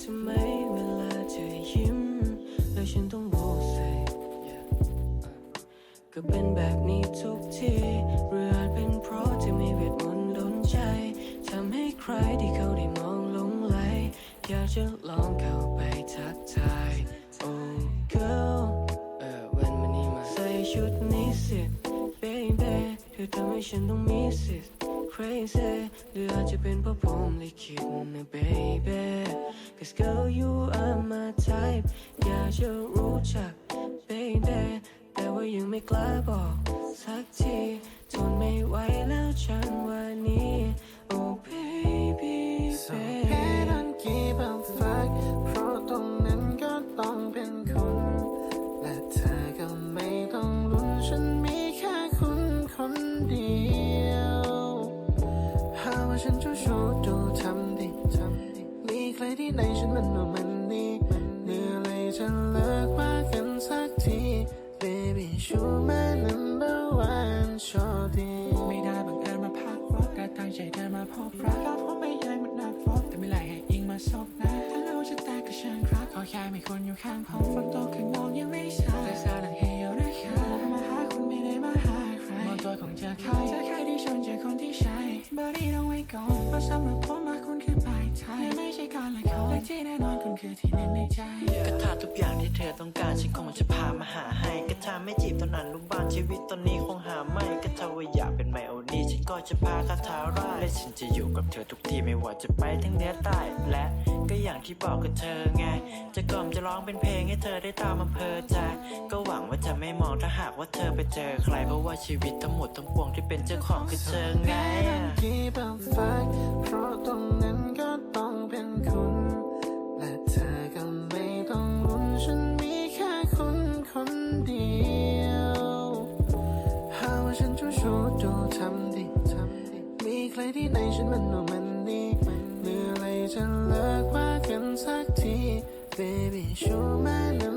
ทำไมเวลาเธอยิ้ม แล้วฉันต้องโบกใส่ก็เป็นแบบนี้ทุกทีหรืออาจเป็นเพราะที่มีเวทมนต์ดนใจทำให้ใครที่เขาได้มองหลงไหลอยากจะลองเข้าไปทักทาย Oh girl เออวันมันนี้มาใส่ชุดนี้สิ baby เธอทำให้ฉันต้องมีสิทธิ์ crazy หรืออาจจะเป็นเพราะผมลิขิตนะ baby Cause girl you are my type อยากจะรู้จัก baby แต่ว่ายังไม่กล้าบอก ว่าฉันเจ้าชู้ดูทำดีทำดีมีใครที่ไหนฉันมันโนมันนี่เมื่อไรจะเลิกว่ากันสักที baby you my number one ชอดีไม่ได้บังเอิญมาพักรถแต่ตั้งใจเดินมาพบรักรับผมไม่ใหญ่มันหนักรถแต่ไม่ไหลให้อิงมาซบนะถ้ารู้จะแตกก็เชิญครับขอแค่มีคนอยู่ข้างผมฝนตกข้างนอกยังไม่สายแต่ซาลังเฮลนะคะมาหาคุณไม่ได้มาหาใครมองตัวของเธอใครเธอใคร ที่ชนเจอคนที่ใช่บอดี้ต้องไว้ก่อนเพราะสำหรับผมมาคุณคือปลายทางไม่ใช่การละครและที่แน่นอนคุณคือที่หนึ่งในใจก็ถ้าทุกอย่างที่เธอต้องการฉันคงจะพามาหาให้ก็ถ้าไม่จีบตอนอนุบานชีวิตตอนนี้คงหาไม่ก็ถ้าว่าอยากเป็นไมโอนี่ฉันก็จะพาคาถารา และฉันจะอยู่กับเธอทุกที่ไม่ว่าจะไปทั้งเหนือใต้และก็อย่างที่บอกกับเธอไง จะกล่อมจะร้องเป็นเพลงให้เธอได้ตามอำเภอใจก็หวังว่าจะไม่มองถ้าหากว่าเธอไปเจอใครเพราะว่าชีวิตทั้งหมดทั้งปวงที่เป็นเจ้าของคือเธอไงกี่บางฝักเพราะตรงนั้นก็ต้อง ใครที่ไหนฉันมันโนมันนี่เมื่อไรจะเลิกว่ากันสักที baby show my number